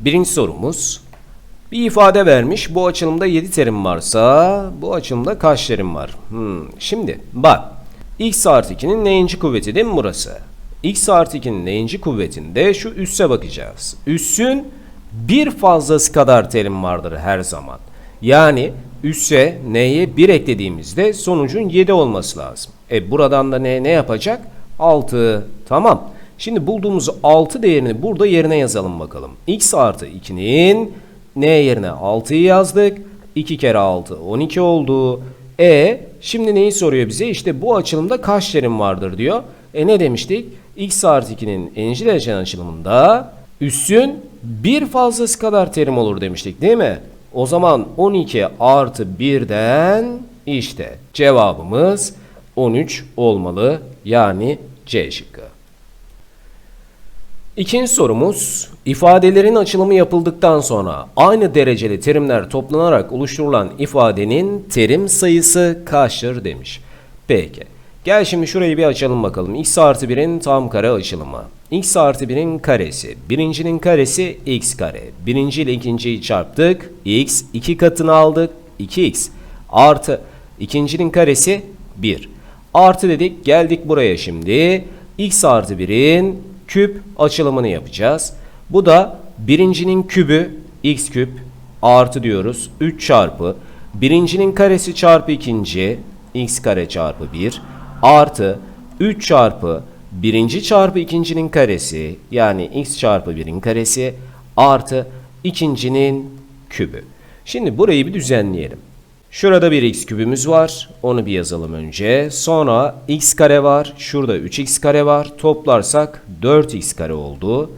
Birinci sorumuz. Bir ifade vermiş. Bu açılımda 7 terim varsa bu açılımda kaç terim var? Hmm, Şimdi bak. x artı 2'nin neyinci kuvveti değil mi burası? x artı 2'nin neyinci kuvvetinde şu üsse bakacağız. Üssün bir fazlası kadar terim vardır her zaman. Yani üsse n'ye 1 eklediğimizde sonucun 7 olması lazım. E buradan da ne ne yapacak? 6. Tamam. Şimdi bulduğumuz 6 değerini burada yerine yazalım bakalım. x artı 2'nin n yerine 6'yı yazdık. 2 kere 6 12 oldu. E şimdi neyi soruyor bize? İşte bu açılımda kaç terim vardır diyor. E ne demiştik? x artı 2'nin n'ci derecen açılımında üssün bir fazlası kadar terim olur demiştik değil mi? O zaman 12 artı 1'den işte cevabımız 13 olmalı. Yani C şıkkı. İkinci sorumuz, ifadelerin açılımı yapıldıktan sonra aynı dereceli terimler toplanarak oluşturulan ifadenin terim sayısı kaçtır demiş. Peki, gel şimdi şurayı bir açalım bakalım. x artı 1'in tam kare açılımı. x artı 1'in karesi, birincinin karesi x kare. Birinci ile ikinciyi çarptık, x, iki katını aldık, 2x. Artı, ikincinin karesi 1. Artı dedik, geldik buraya şimdi. x artı 1'in küp açılımını yapacağız. Bu da birincinin kübü x küp artı diyoruz 3 çarpı birincinin karesi çarpı ikinci x kare çarpı 1 artı 3 çarpı birinci çarpı ikincinin karesi yani x çarpı 1'in karesi artı ikincinin kübü. Şimdi burayı bir düzenleyelim. Şurada bir x kübümüz var. Onu bir yazalım önce. Sonra x kare var. Şurada 3x kare var. Toplarsak 4x kare oldu.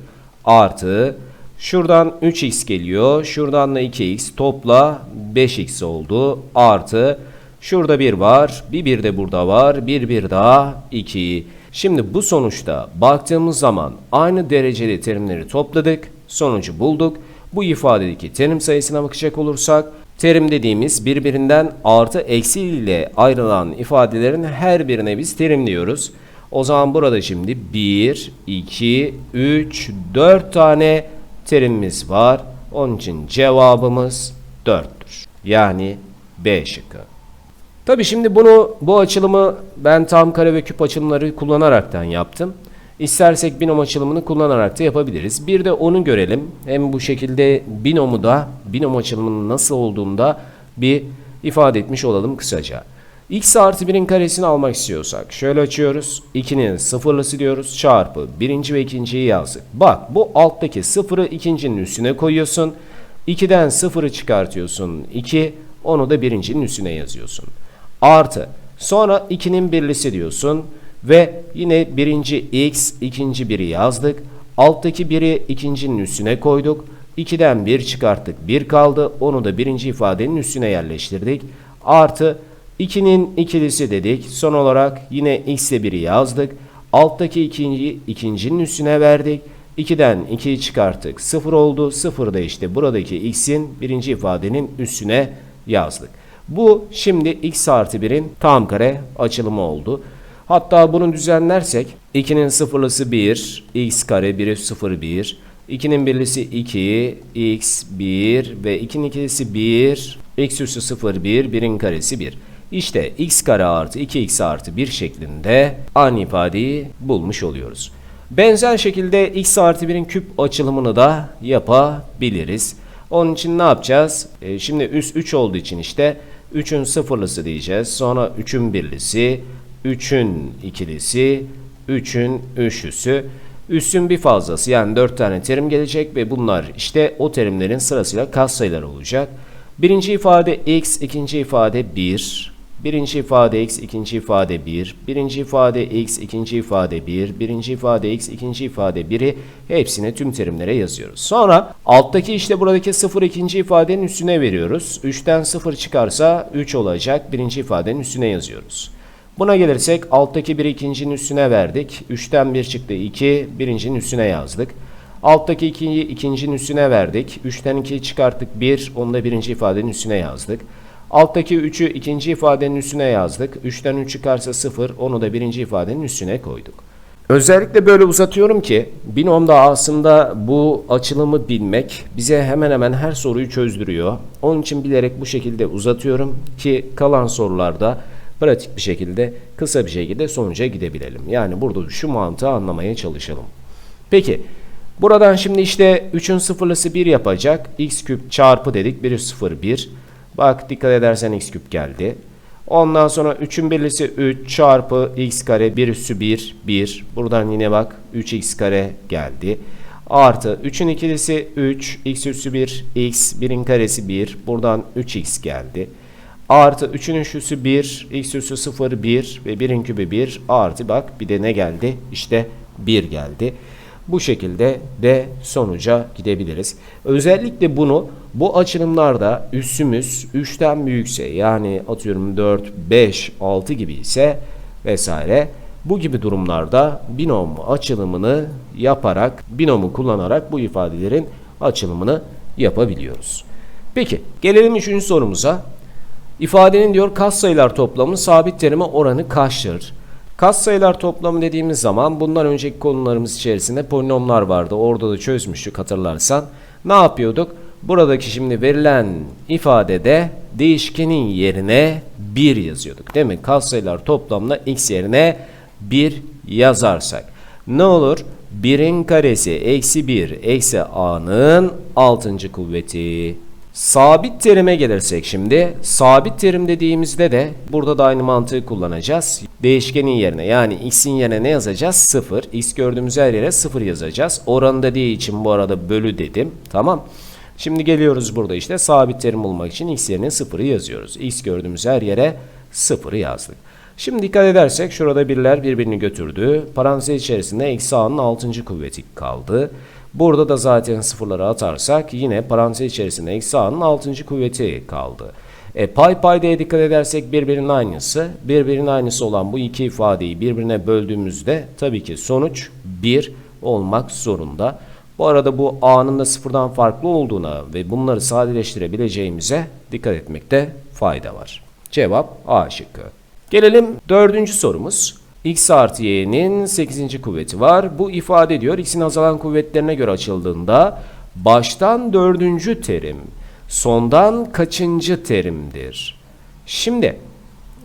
Artı şuradan 3x geliyor. Şuradan da 2x topla 5x oldu. Artı şurada 1 var. Bir 1 de burada var. Bir 1 daha 2. Şimdi bu sonuçta baktığımız zaman aynı dereceli terimleri topladık. Sonucu bulduk. Bu ifadedeki terim sayısına bakacak olursak Terim dediğimiz birbirinden artı eksi ile ayrılan ifadelerin her birine biz terim diyoruz. O zaman burada şimdi 1, 2, 3, 4 tane terimimiz var. Onun için cevabımız 4'tür. Yani B şıkkı. Tabi şimdi bunu bu açılımı ben tam kare ve küp açılımları kullanaraktan yaptım. İstersek binom açılımını kullanarak da yapabiliriz. Bir de onu görelim. Hem bu şekilde binomu da binom açılımının nasıl olduğunda bir ifade etmiş olalım kısaca. x artı 1'in karesini almak istiyorsak şöyle açıyoruz. 2'nin sıfırlısı diyoruz çarpı birinci ve ikinciyi yazdık. Bak bu alttaki sıfırı ikincinin üstüne koyuyorsun. 2'den sıfırı çıkartıyorsun 2 onu da birincinin üstüne yazıyorsun. Artı sonra 2'nin birlisi diyorsun. Ve yine birinci x, ikinci biri yazdık. Alttaki biri ikincinin üstüne koyduk. 2'den 1 çıkarttık. 1 kaldı. Onu da birinci ifadenin üstüne yerleştirdik. Artı 2'nin ikilisi dedik. Son olarak yine x ile 1'i yazdık. Alttaki ikinci, ikincinin üstüne verdik. 2'den 2'yi çıkarttık. 0 oldu. 0 da işte buradaki x'in birinci ifadenin üstüne yazdık. Bu şimdi x artı 1'in tam kare açılımı oldu. Hatta bunu düzenlersek 2'nin sıfırlısı 1, x kare 1'e 0 1, 2'nin birlisi 2, x 1 ve 2'nin ikilisi 1, x üssü 0 1, 1'in karesi 1. İşte x kare artı 2x artı 1 şeklinde aynı ifadeyi bulmuş oluyoruz. Benzer şekilde x artı 1'in küp açılımını da yapabiliriz. Onun için ne yapacağız? E, şimdi üst 3 olduğu için işte 3'ün sıfırlısı diyeceğiz. Sonra 3'ün birlisi, 3'ün ikilisi, 3'ün üçlüsü. Üssün bir fazlası yani 4 tane terim gelecek ve bunlar işte o terimlerin sırasıyla katsayılar olacak. Birinci ifade x, ikinci ifade 1. Birinci ifade x, ikinci ifade 1. Birinci ifade x, ikinci ifade 1. Birinci ifade x, ikinci ifade 1'i hepsini tüm terimlere yazıyoruz. Sonra alttaki işte buradaki 0 ikinci ifadenin üstüne veriyoruz. 3'ten 0 çıkarsa 3 olacak. Birinci ifadenin üstüne yazıyoruz. Buna gelirsek alttaki bir ikincinin üstüne verdik. 3'ten 1 çıktı 2. Birincinin üstüne yazdık. Alttaki ikinciyi ikincinin üstüne verdik. 3'ten 2'yi çıkarttık 1. Onu da birinci ifadenin üstüne yazdık. Alttaki 3'ü ikinci ifadenin üstüne yazdık. 3'ten 3 çıkarsa 0. Onu da birinci ifadenin üstüne koyduk. Özellikle böyle uzatıyorum ki binomda aslında bu açılımı bilmek bize hemen hemen her soruyu çözdürüyor. Onun için bilerek bu şekilde uzatıyorum ki kalan sorularda pratik bir şekilde kısa bir şekilde sonuca gidebilelim. Yani burada şu mantığı anlamaya çalışalım. Peki buradan şimdi işte 3'ün sıfırlısı 1 yapacak. x küp çarpı dedik 1 0 1. Bak dikkat edersen x küp geldi. Ondan sonra 3'ün birlisi 3 çarpı x kare 1 üssü 1 1. Buradan yine bak 3x kare geldi. Artı 3'ün ikilisi 3 x üssü 1 x 1'in karesi 1. Buradan 3x geldi. Artı 3'ün üçlüsü 1 x üssü 0 1 ve 1'in kübü 1 artı bak bir de ne geldi? İşte 1 geldi. Bu şekilde de sonuca gidebiliriz. Özellikle bunu bu açılımlarda üssümüz 3'ten büyükse yani atıyorum 4, 5, 6 gibi ise vesaire bu gibi durumlarda binom açılımını yaparak binomu kullanarak bu ifadelerin açılımını yapabiliyoruz. Peki gelelim üçüncü sorumuza. İfadenin diyor katsayılar toplamı sabit terime oranı kaçtır? Katsayılar toplamı dediğimiz zaman bundan önceki konularımız içerisinde polinomlar vardı. Orada da çözmüştük hatırlarsan. Ne yapıyorduk? Buradaki şimdi verilen ifadede değişkenin yerine 1 yazıyorduk. Değil mi? Katsayılar toplamına x yerine 1 yazarsak. Ne olur? 1'in karesi eksi 1 eksi a'nın 6. kuvveti. Sabit terime gelirsek şimdi, sabit terim dediğimizde de burada da aynı mantığı kullanacağız. Değişkenin yerine yani x'in yerine ne yazacağız? 0. x gördüğümüz her yere 0 yazacağız. Oranı dediği için bu arada bölü dedim. Tamam. Şimdi geliyoruz burada işte sabit terim bulmak için x yerine 0'ı yazıyoruz. x gördüğümüz her yere 0'ı yazdık. Şimdi dikkat edersek şurada birler birbirini götürdü. Parantez içerisinde eksi a'nın 6. kuvveti kaldı. Burada da zaten sıfırları atarsak yine parantez içerisinde eksi a'nın 6. kuvveti kaldı. E, pay paydaya dikkat edersek birbirinin aynısı. Birbirinin aynısı olan bu iki ifadeyi birbirine böldüğümüzde tabii ki sonuç 1 olmak zorunda. Bu arada bu a'nın da sıfırdan farklı olduğuna ve bunları sadeleştirebileceğimize dikkat etmekte fayda var. Cevap A şıkkı. Gelelim dördüncü sorumuz. X artı y'nin 8. kuvveti var. Bu ifade diyor x'in azalan kuvvetlerine göre açıldığında baştan dördüncü terim, sondan kaçıncı terimdir? Şimdi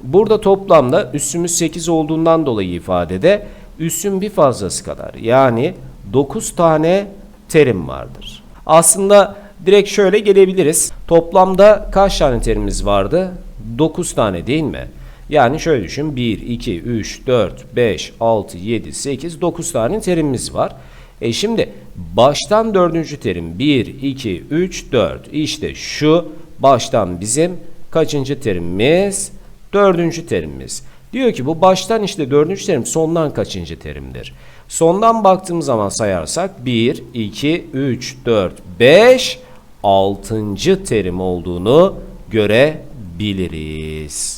burada toplamda üssümüz 8 olduğundan dolayı ifadede üssün bir fazlası kadar yani 9 tane terim vardır. Aslında direkt şöyle gelebiliriz. Toplamda kaç tane terimimiz vardı? 9 tane değil mi? Yani şöyle düşün 1, 2, 3, 4, 5, 6, 7, 8, 9 tane terimimiz var. E şimdi baştan dördüncü terim 1, 2, 3, 4 işte şu baştan bizim kaçıncı terimimiz? Dördüncü terimimiz. Diyor ki bu baştan işte dördüncü terim sondan kaçıncı terimdir? Sondan baktığımız zaman sayarsak 1, 2, 3, 4, 5, 6. terim olduğunu görebiliriz.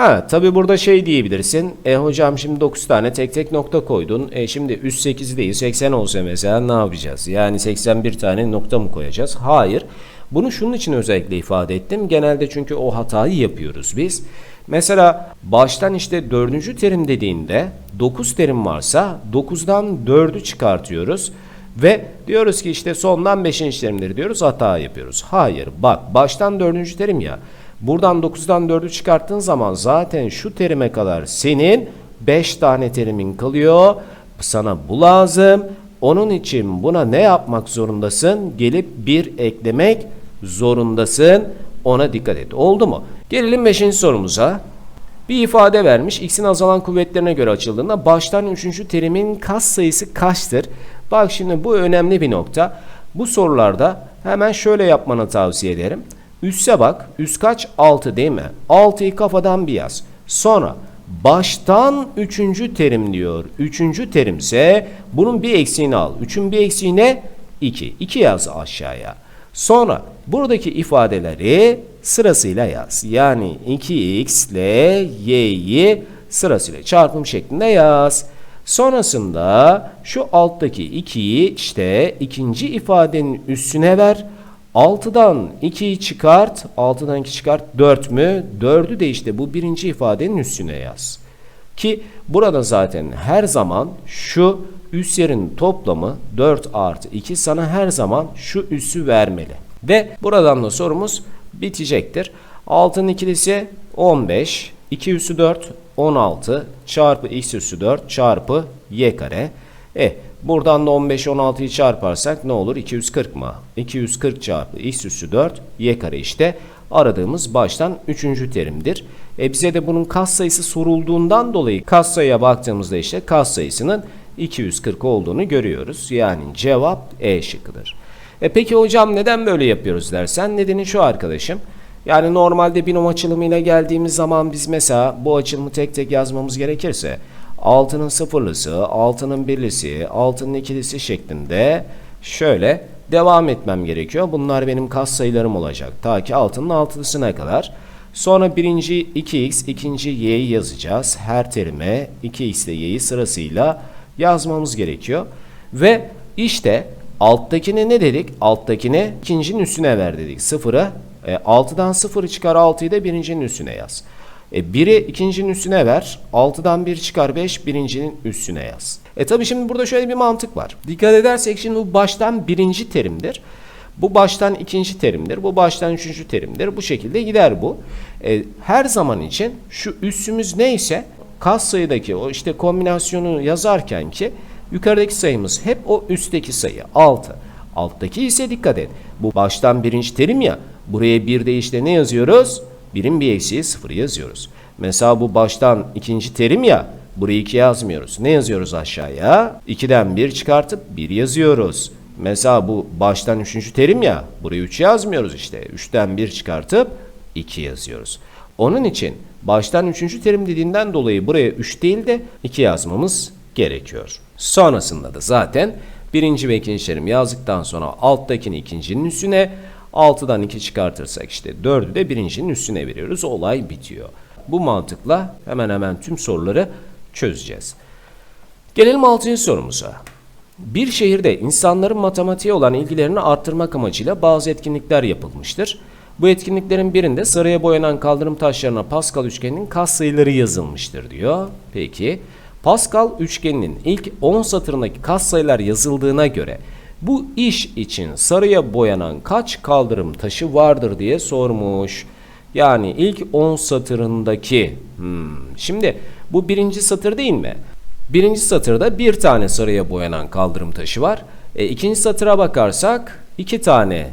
Ha tabi burada şey diyebilirsin. E hocam şimdi 9 tane tek tek nokta koydun. E şimdi üst 8 değil 80 olsa mesela ne yapacağız? Yani 81 tane nokta mı koyacağız? Hayır. Bunu şunun için özellikle ifade ettim. Genelde çünkü o hatayı yapıyoruz biz. Mesela baştan işte dördüncü terim dediğinde 9 terim varsa 9'dan 4'ü çıkartıyoruz. Ve diyoruz ki işte sondan 5. terimleri diyoruz hata yapıyoruz. Hayır bak baştan dördüncü terim ya. Buradan 9'dan 4'ü çıkarttığın zaman zaten şu terime kadar senin 5 tane terimin kalıyor. Sana bu lazım. Onun için buna ne yapmak zorundasın? Gelip bir eklemek zorundasın. Ona dikkat et. Oldu mu? Gelelim 5. sorumuza. Bir ifade vermiş. X'in azalan kuvvetlerine göre açıldığında baştan 3. terimin kas sayısı kaçtır? Bak şimdi bu önemli bir nokta. Bu sorularda hemen şöyle yapmanı tavsiye ederim. Üsse bak. Üst kaç? 6 değil mi? 6'yı kafadan bir yaz. Sonra baştan 3. terim diyor. 3. terimse bunun bir eksiğini al. 3'ün bir eksiği ne? 2. 2 yaz aşağıya. Sonra buradaki ifadeleri sırasıyla yaz. Yani 2x ile y'yi sırasıyla çarpım şeklinde yaz. Sonrasında şu alttaki 2'yi işte ikinci ifadenin üstüne ver. 6'dan 2'yi çıkart. 6'dan 2 çıkart 4 mü? 4'ü de işte bu birinci ifadenin üstüne yaz. Ki burada zaten her zaman şu üslerin toplamı 4 artı 2 sana her zaman şu üssü vermeli. Ve buradan da sorumuz bitecektir. 6'nın ikilisi 15, 2 üssü 4, 16 çarpı x üssü 4 çarpı y kare. E buradan da 15 16'yı çarparsak ne olur? 240 mı? 240 çarpı x üssü 4 y kare işte aradığımız baştan 3. terimdir. E bize de bunun katsayısı sorulduğundan dolayı katsayıya baktığımızda işte katsayısının 240 olduğunu görüyoruz. Yani cevap E şıkkıdır. E peki hocam neden böyle yapıyoruz dersen nedeni şu arkadaşım. Yani normalde binom açılımıyla geldiğimiz zaman biz mesela bu açılımı tek tek yazmamız gerekirse 6'nın sıfırlısı, 6'nın birlisi, 6'nın ikilisi şeklinde şöyle devam etmem gerekiyor. Bunlar benim kas sayılarım olacak. Ta ki 6'nın altılısına kadar. Sonra birinci 2x, ikinci y'yi yazacağız. Her terime 2x ile y'yi sırasıyla yazmamız gerekiyor. Ve işte alttakine ne dedik? Alttakine ikincinin üstüne ver dedik. Sıfırı e, 6'dan 0'ı çıkar 6'yı da birincinin üstüne yaz. E, 1'i ikincinin üstüne ver. 6'dan 1 çıkar 5 birincinin üstüne yaz. E tabi şimdi burada şöyle bir mantık var. Dikkat edersek şimdi bu baştan birinci terimdir. Bu baştan ikinci terimdir. Bu baştan üçüncü terimdir. Bu şekilde gider bu. E, her zaman için şu üssümüz neyse kas sayıdaki o işte kombinasyonu yazarken ki yukarıdaki sayımız hep o üstteki sayı 6. Alttaki ise dikkat et. Bu baştan birinci terim ya. Buraya bir de işte ne yazıyoruz? Birin bir eksiği sıfır yazıyoruz. Mesela bu baştan ikinci terim ya. Buraya 2 yazmıyoruz. Ne yazıyoruz aşağıya? 2'den 1 çıkartıp 1 yazıyoruz. Mesela bu baştan üçüncü terim ya. Buraya 3 yazmıyoruz işte. 3'ten 1 çıkartıp 2 yazıyoruz. Onun için baştan üçüncü terim dediğinden dolayı buraya 3 değil de 2 yazmamız gerekiyor. Sonrasında da zaten birinci ve ikinci terim yazdıktan sonra alttakini ikincinin üstüne 6'dan 2 çıkartırsak işte 4'ü de birincinin üstüne veriyoruz. Olay bitiyor. Bu mantıkla hemen hemen tüm soruları çözeceğiz. Gelelim 6. sorumuza. Bir şehirde insanların matematiğe olan ilgilerini arttırmak amacıyla bazı etkinlikler yapılmıştır. Bu etkinliklerin birinde sarıya boyanan kaldırım taşlarına Pascal üçgeninin katsayıları yazılmıştır diyor. Peki Pascal üçgeninin ilk 10 satırındaki katsayılar yazıldığına göre bu iş için sarıya boyanan kaç kaldırım taşı vardır diye sormuş. Yani ilk 10 satırındaki hmm, şimdi bu birinci satır değil mi? Birinci satırda bir tane sarıya boyanan kaldırım taşı var. E, ikinci satıra bakarsak iki tane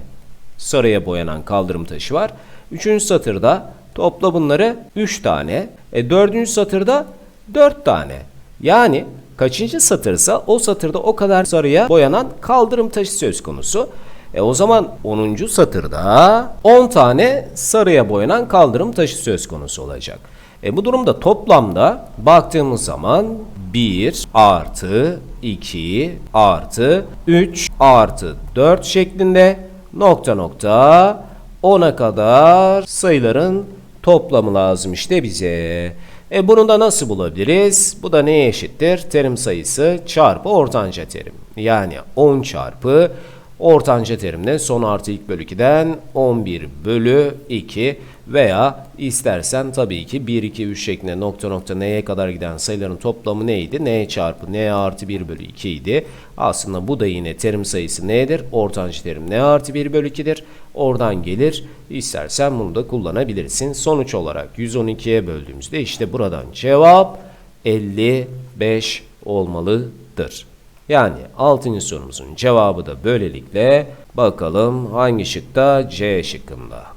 sarıya boyanan kaldırım taşı var. Üçüncü satırda topla bunları üç tane. E, dördüncü satırda dört tane. Yani kaçıncı satırsa o satırda o kadar sarıya boyanan kaldırım taşı söz konusu. E o zaman 10. satırda 10 tane sarıya boyanan kaldırım taşı söz konusu olacak. E bu durumda toplamda baktığımız zaman 1 artı 2 artı 3 artı 4 şeklinde nokta nokta 10'a kadar sayıların toplamı lazım işte bize. E bunu da nasıl bulabiliriz? Bu da neye eşittir? Terim sayısı çarpı ortanca terim. Yani 10 çarpı ortanca terimde son artı ilk bölü 2'den 11 bölü 2 veya istersen tabii ki 1, 2, 3 şeklinde nokta nokta neye kadar giden sayıların toplamı neydi? n çarpı n artı 1 bölü 2 idi. Aslında bu da yine terim sayısı nedir? Ortanca terim n artı 1 bölü 2'dir. Oradan gelir. İstersen bunu da kullanabilirsin. Sonuç olarak 112'ye böldüğümüzde işte buradan cevap 55 olmalıdır. Yani 6. sorumuzun cevabı da böylelikle bakalım hangi şıkta C şıkkında.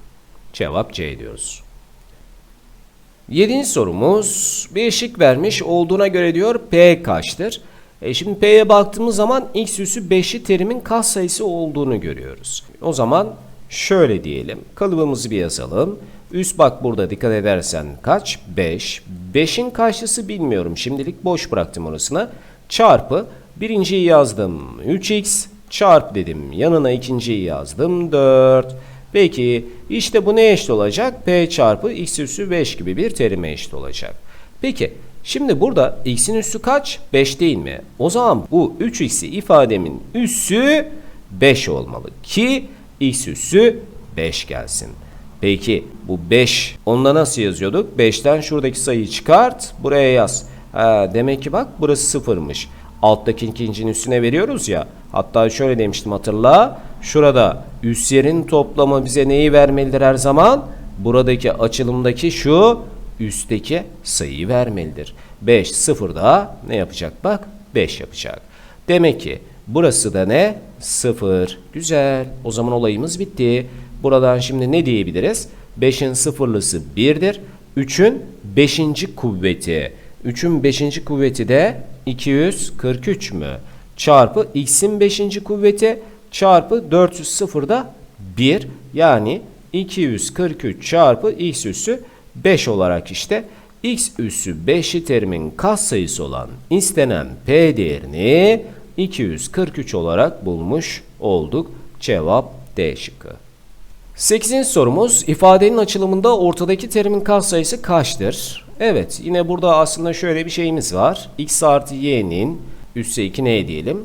Cevap C diyoruz. 7. sorumuz bir şık vermiş olduğuna göre diyor P kaçtır? E şimdi P'ye baktığımız zaman x üssü 5'li terimin kas sayısı olduğunu görüyoruz. O zaman şöyle diyelim. Kalıbımızı bir yazalım. Üst bak burada dikkat edersen kaç? 5. 5'in karşısı bilmiyorum. Şimdilik boş bıraktım orasına. Çarpı birinciyi yazdım 3x çarp dedim. Yanına ikinciyi yazdım 4. Peki işte bu ne eşit olacak? P çarpı x üssü 5 gibi bir terime eşit olacak. Peki şimdi burada x'in üssü kaç? 5 değil mi? O zaman bu 3x'i ifademin üssü 5 olmalı ki x üssü 5 gelsin. Peki bu 5 onda nasıl yazıyorduk? 5'ten şuradaki sayıyı çıkart buraya yaz. Ha, demek ki bak burası sıfırmış. Alttaki ikincinin üstüne veriyoruz ya. Hatta şöyle demiştim hatırla. Şurada üslerin toplamı bize neyi vermelidir her zaman? Buradaki açılımdaki şu üstteki sayıyı vermelidir. 5 sıfırda ne yapacak bak? 5 yapacak. Demek ki burası da ne? 0. Güzel. O zaman olayımız bitti. Buradan şimdi ne diyebiliriz? 5'in sıfırlısı 1'dir. 3'ün 5. kuvveti. 3'ün 5. kuvveti de 243 mü? Çarpı x'in 5. kuvveti çarpı 400 da 1 yani 243 çarpı x üssü 5 olarak işte x üssü 5'li terimin katsayısı olan istenen p değerini 243 olarak bulmuş olduk. Cevap D şıkkı. 8. sorumuz ifadenin açılımında ortadaki terimin katsayısı kaçtır? Evet yine burada aslında şöyle bir şeyimiz var. x artı y'nin üsse 2 ne diyelim?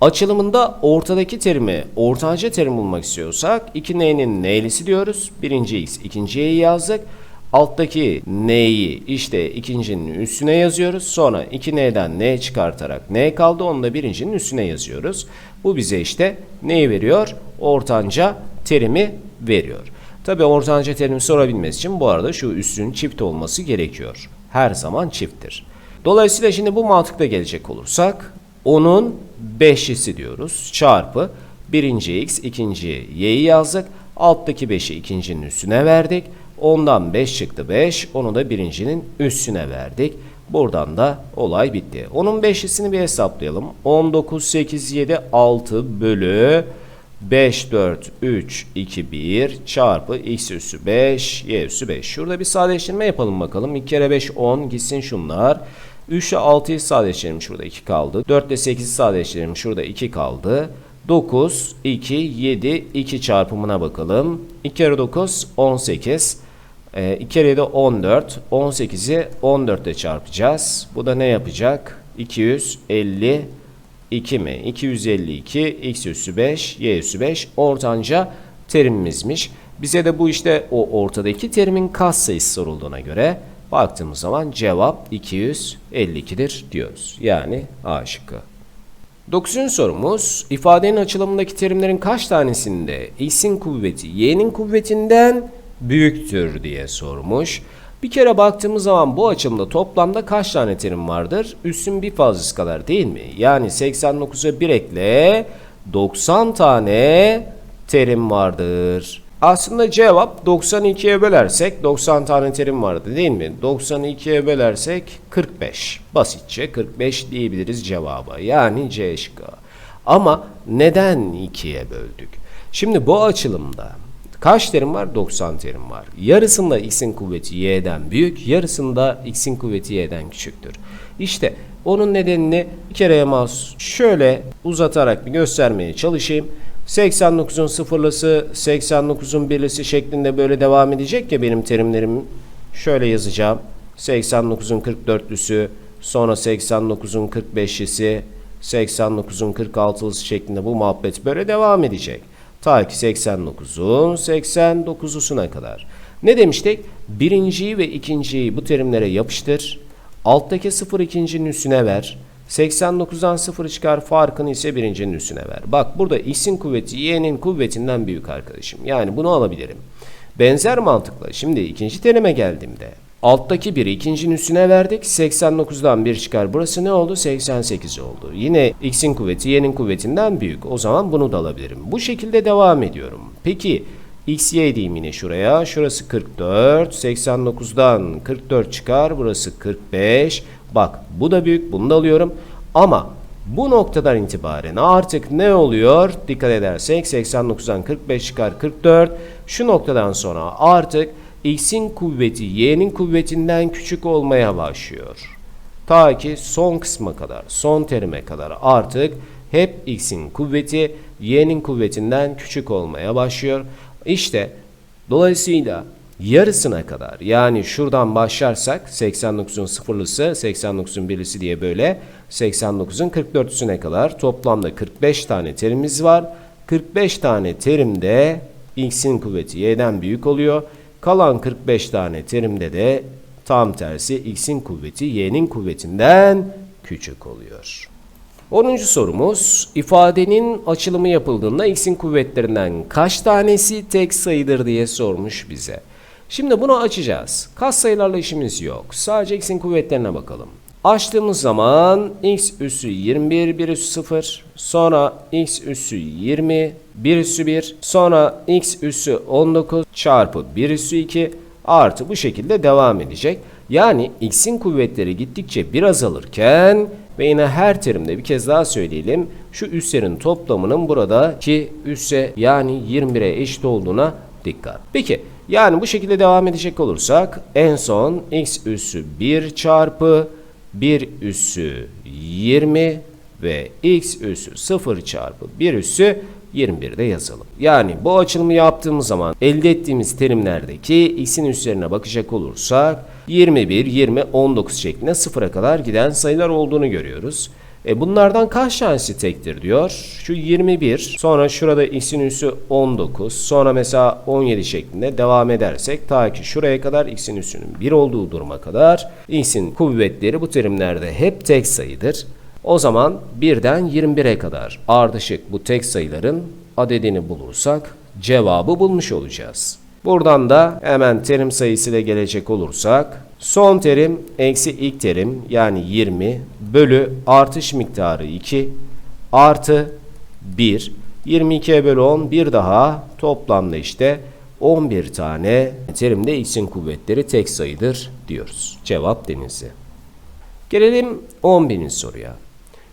Açılımında ortadaki terimi ortanca terim bulmak istiyorsak 2n'nin n'lisi diyoruz. Birinci x ikinci y'yi yazdık. Alttaki n'yi işte ikincinin üstüne yazıyoruz. Sonra 2n'den n çıkartarak n kaldı. Onu da birincinin üstüne yazıyoruz. Bu bize işte neyi veriyor? Ortanca terimi veriyor. Tabi ortanca terimi sorabilmesi için bu arada şu üssün çift olması gerekiyor. Her zaman çifttir. Dolayısıyla şimdi bu mantıkla gelecek olursak onun 5'lisi diyoruz. Çarpı birinci x ikinci y'yi yazdık. Alttaki 5'i ikincinin üstüne verdik. Ondan 5 çıktı 5. Onu da birincinin üstüne verdik. Buradan da olay bitti. Onun 5'lisini bir hesaplayalım. 19, 8, 7, 6 bölü 5, 4, 3, 2, 1 çarpı x üssü 5, y üssü 5. Şurada bir sadeleştirme yapalım bakalım. 2 kere 5, 10 gitsin şunlar. 3 ile 6'yı sadeleştirelim şurada 2 kaldı. 4 ile 8'i sadeleştirelim şurada 2 kaldı. 9, 2, 7, 2 çarpımına bakalım. 2 kere 9, 18. E, 2 kere 7, 14. 18'i 14 ile çarpacağız. Bu da ne yapacak? 252 mi? 252, x üssü 5, y üssü 5 ortanca terimimizmiş. Bize de bu işte o ortadaki terimin katsayısı sorulduğuna göre baktığımız zaman cevap 252'dir diyoruz. Yani A şıkkı. 9. sorumuz ifadenin açılımındaki terimlerin kaç tanesinde x'in kuvveti y'nin kuvvetinden büyüktür diye sormuş. Bir kere baktığımız zaman bu açılımda toplamda kaç tane terim vardır? Üssün bir fazlası kadar değil mi? Yani 89'a 1 ekle 90 tane terim vardır. Aslında cevap 92'ye bölersek 90 tane terim vardı değil mi? 92'ye bölersek 45. Basitçe 45 diyebiliriz cevaba. Yani C şıkkı. Ama neden 2'ye böldük? Şimdi bu açılımda kaç terim var? 90 terim var. Yarısında x'in kuvveti y'den büyük, yarısında x'in kuvveti y'den küçüktür. İşte onun nedenini bir kereye mahsus şöyle uzatarak bir göstermeye çalışayım. 89'un sıfırlısı, 89'un birlisi şeklinde böyle devam edecek ya benim terimlerim. Şöyle yazacağım. 89'un 44'lüsü, sonra 89'un 45'lisi, 89'un 46'lısı şeklinde bu muhabbet böyle devam edecek. Ta ki 89'un 89'usuna kadar. Ne demiştik? Birinciyi ve ikinciyi bu terimlere yapıştır. Alttaki sıfır ikincinin üstüne ver. 89'dan 0 çıkar farkını ise birincinin üstüne ver. Bak burada x'in kuvveti y'nin kuvvetinden büyük arkadaşım. Yani bunu alabilirim. Benzer mantıkla şimdi ikinci terime geldiğimde alttaki biri ikincinin üstüne verdik. 89'dan 1 çıkar. Burası ne oldu? 88 oldu. Yine x'in kuvveti y'nin kuvvetinden büyük. O zaman bunu da alabilirim. Bu şekilde devam ediyorum. Peki x y diyeyim yine şuraya. Şurası 44. 89'dan 44 çıkar. Burası 45. Bak bu da büyük bunu da alıyorum. Ama bu noktadan itibaren artık ne oluyor? Dikkat edersek 89'dan 45 çıkar 44. Şu noktadan sonra artık x'in kuvveti y'nin kuvvetinden küçük olmaya başlıyor. Ta ki son kısma kadar, son terime kadar artık hep x'in kuvveti y'nin kuvvetinden küçük olmaya başlıyor. İşte dolayısıyla yarısına kadar yani şuradan başlarsak 89'un sıfırlısı 89'un birlisi diye böyle 89'un 44'üsüne kadar toplamda 45 tane terimiz var. 45 tane terimde x'in kuvveti y'den büyük oluyor. Kalan 45 tane terimde de Tam tersi x'in kuvveti y'nin kuvvetinden küçük oluyor. 10. sorumuz ifadenin açılımı yapıldığında x'in kuvvetlerinden kaç tanesi tek sayıdır diye sormuş bize. Şimdi bunu açacağız. Kas sayılarla işimiz yok. Sadece x'in kuvvetlerine bakalım. Açtığımız zaman x üssü 21, 1 üssü 0, sonra x üssü 20, 1 üssü 1, sonra x üssü 19 çarpı 1 üssü 2 artı bu şekilde devam edecek. Yani x'in kuvvetleri gittikçe bir azalırken ve yine her terimde bir kez daha söyleyelim. Şu üslerin toplamının buradaki üsse yani 21'e eşit olduğuna dikkat. Peki yani bu şekilde devam edecek olursak en son x üssü 1 çarpı 1 üssü 20 ve x üssü 0 çarpı 1 üssü 21'de yazalım. Yani bu açılımı yaptığımız zaman elde ettiğimiz terimlerdeki x'in üslerine bakacak olursak 21, 20, 19 şeklinde sıfıra kadar giden sayılar olduğunu görüyoruz. E bunlardan kaç tanesi tektir diyor. Şu 21, sonra şurada x'in üssü 19, sonra mesela 17 şeklinde devam edersek ta ki şuraya kadar x'in üssünün 1 olduğu duruma kadar x'in kuvvetleri bu terimlerde hep tek sayıdır. O zaman 1'den 21'e kadar ardışık bu tek sayıların adedini bulursak cevabı bulmuş olacağız. Buradan da hemen terim sayısıyla gelecek olursak son terim eksi ilk terim yani 20 bölü artış miktarı 2 artı 1 22'ye bölü 10 bir daha toplamda işte 11 tane terimde x'in kuvvetleri tek sayıdır diyoruz. Cevap denizli. Gelelim 11. soruya.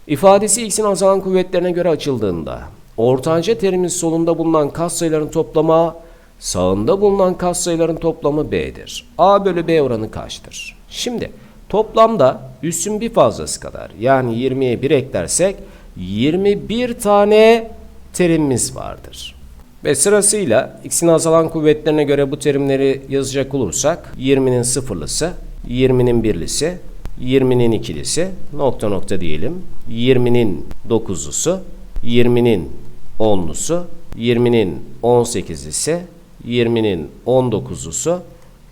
İfadesi x'in azalan kuvvetlerine göre açıldığında ortanca terimin solunda bulunan katsayıların toplamı sağında bulunan katsayıların toplamı b'dir. a bölü b oranı kaçtır? Şimdi toplamda üssün bir fazlası kadar yani 20'ye 1 eklersek 21 tane terimimiz vardır. Ve sırasıyla x'in azalan kuvvetlerine göre bu terimleri yazacak olursak 20'nin sıfırlısı, 20'nin birlisi, 20'nin ikilisi, nokta nokta diyelim, 20'nin dokuzlusu, 20'nin onlusu, 20'nin 18'lisi, 20'nin 19'lusu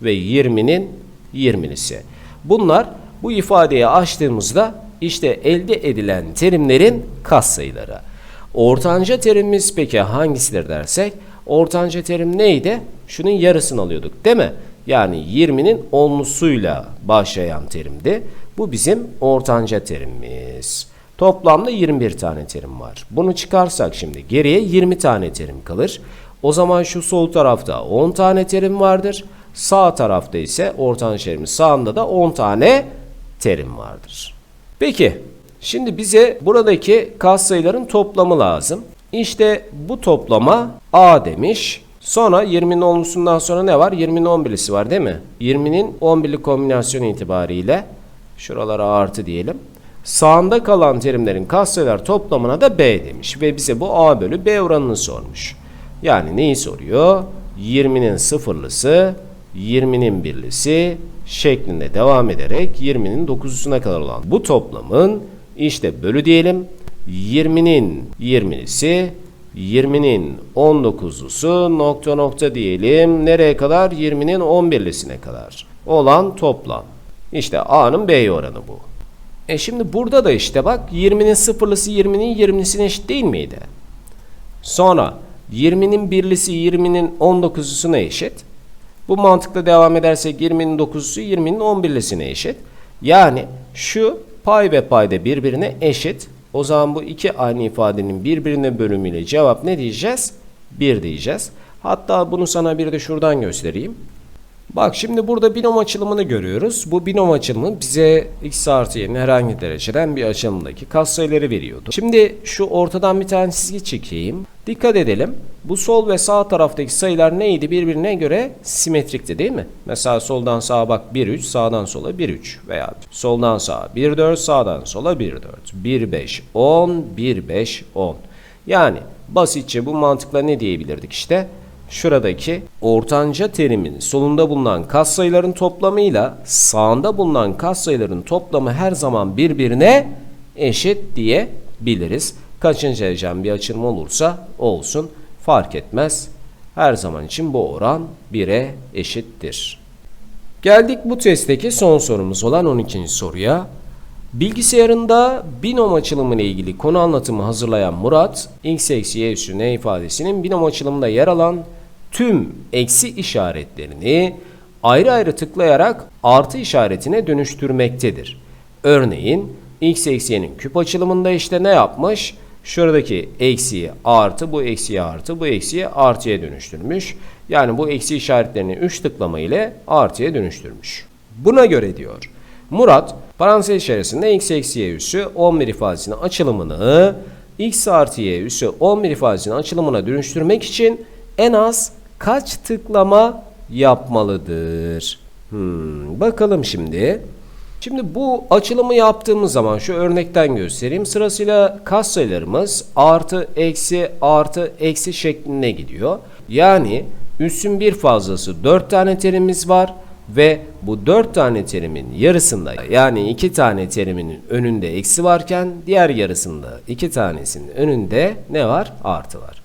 ve 20'nin 20'lisi. Bunlar bu ifadeyi açtığımızda işte elde edilen terimlerin katsayıları. Ortanca terimimiz peki hangisidir dersek, ortanca terim neydi? Şunun yarısını alıyorduk değil mi? Yani 20'nin onlusuyla başlayan terimdi. Bu bizim ortanca terimimiz. Toplamda 21 tane terim var. Bunu çıkarsak şimdi geriye 20 tane terim kalır. O zaman şu sol tarafta 10 tane terim vardır. Sağ tarafta ise ortanca terimin sağında da 10 tane terim vardır. Peki şimdi bize buradaki katsayıların toplamı lazım. İşte bu toplama A demiş. Sonra 20'nin 10'lusundan sonra ne var? 20'nin 11'lisi var değil mi? 20'nin 11'li kombinasyonu itibariyle şuralara artı diyelim. Sağında kalan terimlerin katsayılar toplamına da B demiş ve bize bu A bölü B oranını sormuş. Yani neyi soruyor? 20'nin sıfırlısı, 20'nin birlisi şeklinde devam ederek 20'nin 9'usuna kadar olan bu toplamın işte bölü diyelim 20'nin 20'lisi 20'nin 19'lusu nokta nokta diyelim nereye kadar 20'nin 11'lisine kadar olan toplam. İşte A'nın B oranı bu. E şimdi burada da işte bak 20'nin sıfırlısı 20'nin 20'lisine eşit değil miydi? Sonra 20'nin birlisi 20'nin 19'lusuna eşit. Bu mantıkla devam edersek 20'nin 9'lusu 20'nin 11'lisine eşit. Yani şu pay ve payda birbirine eşit. O zaman bu iki aynı ifadenin birbirine bölümüyle cevap ne diyeceğiz? 1 diyeceğiz. Hatta bunu sana bir de şuradan göstereyim. Bak şimdi burada binom açılımını görüyoruz. Bu binom açılımı bize x artı y'nin herhangi dereceden bir açılımdaki katsayıları veriyordu. Şimdi şu ortadan bir tane çizgi çekeyim. Dikkat edelim. Bu sol ve sağ taraftaki sayılar neydi? Birbirine göre simetrikti değil mi? Mesela soldan sağa bak 1 3, sağdan sola 1 3 veya soldan sağa 1 4, sağdan sola 1 4. 1 5 10, 1 5 10. Yani basitçe bu mantıkla ne diyebilirdik işte? Şuradaki ortanca terimin solunda bulunan katsayıların toplamıyla sağında bulunan katsayıların toplamı her zaman birbirine eşit diyebiliriz. Kaçıncı derecen bir açılma olursa olsun fark etmez. Her zaman için bu oran 1'e eşittir. Geldik bu testteki son sorumuz olan 12. soruya. Bilgisayarında binom açılımı ilgili konu anlatımı hazırlayan Murat, x eksi y üssü n ifadesinin binom açılımında yer alan tüm eksi işaretlerini ayrı ayrı tıklayarak artı işaretine dönüştürmektedir. Örneğin x eksi y'nin küp açılımında işte ne yapmış? Şuradaki eksiyi artı, bu eksiyi artı, bu eksiyi artıya dönüştürmüş. Yani bu eksi işaretlerini 3 tıklama ile artıya dönüştürmüş. Buna göre diyor. Murat parantez içerisinde x eksi y üssü 11 ifadesinin açılımını x artı y üssü 11 ifadesinin açılımına dönüştürmek için en az kaç tıklama yapmalıdır? Hmm, bakalım şimdi. Şimdi bu açılımı yaptığımız zaman şu örnekten göstereyim. Sırasıyla katsayılarımız artı, eksi, artı, eksi şeklinde gidiyor. Yani üssün bir fazlası 4 tane terimiz var ve bu 4 tane terimin yarısında yani 2 tane teriminin önünde eksi varken diğer yarısında 2 tanesinin önünde ne var? Artı var.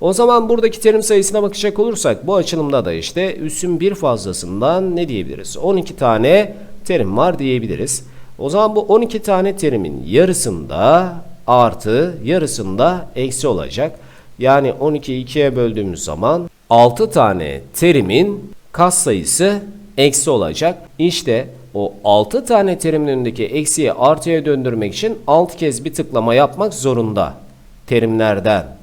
O zaman buradaki terim sayısına bakacak olursak bu açılımda da işte üssün bir fazlasından ne diyebiliriz? 12 tane terim var diyebiliriz. O zaman bu 12 tane terimin yarısında artı yarısında eksi olacak. Yani 12'yi 2'ye böldüğümüz zaman 6 tane terimin katsayısı eksi olacak. İşte o 6 tane terimin önündeki eksiyi artıya döndürmek için 6 kez bir tıklama yapmak zorunda terimlerden.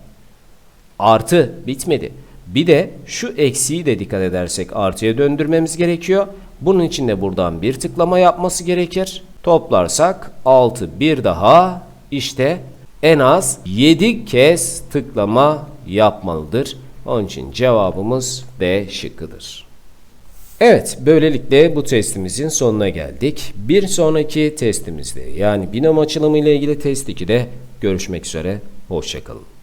Artı bitmedi. Bir de şu eksiği de dikkat edersek artıya döndürmemiz gerekiyor. Bunun için de buradan bir tıklama yapması gerekir. Toplarsak 6 bir daha işte en az 7 kez tıklama yapmalıdır. Onun için cevabımız B şıkkıdır. Evet, böylelikle bu testimizin sonuna geldik. Bir sonraki testimizde yani binom açılımı ile ilgili test 2'de görüşmek üzere. Hoşçakalın.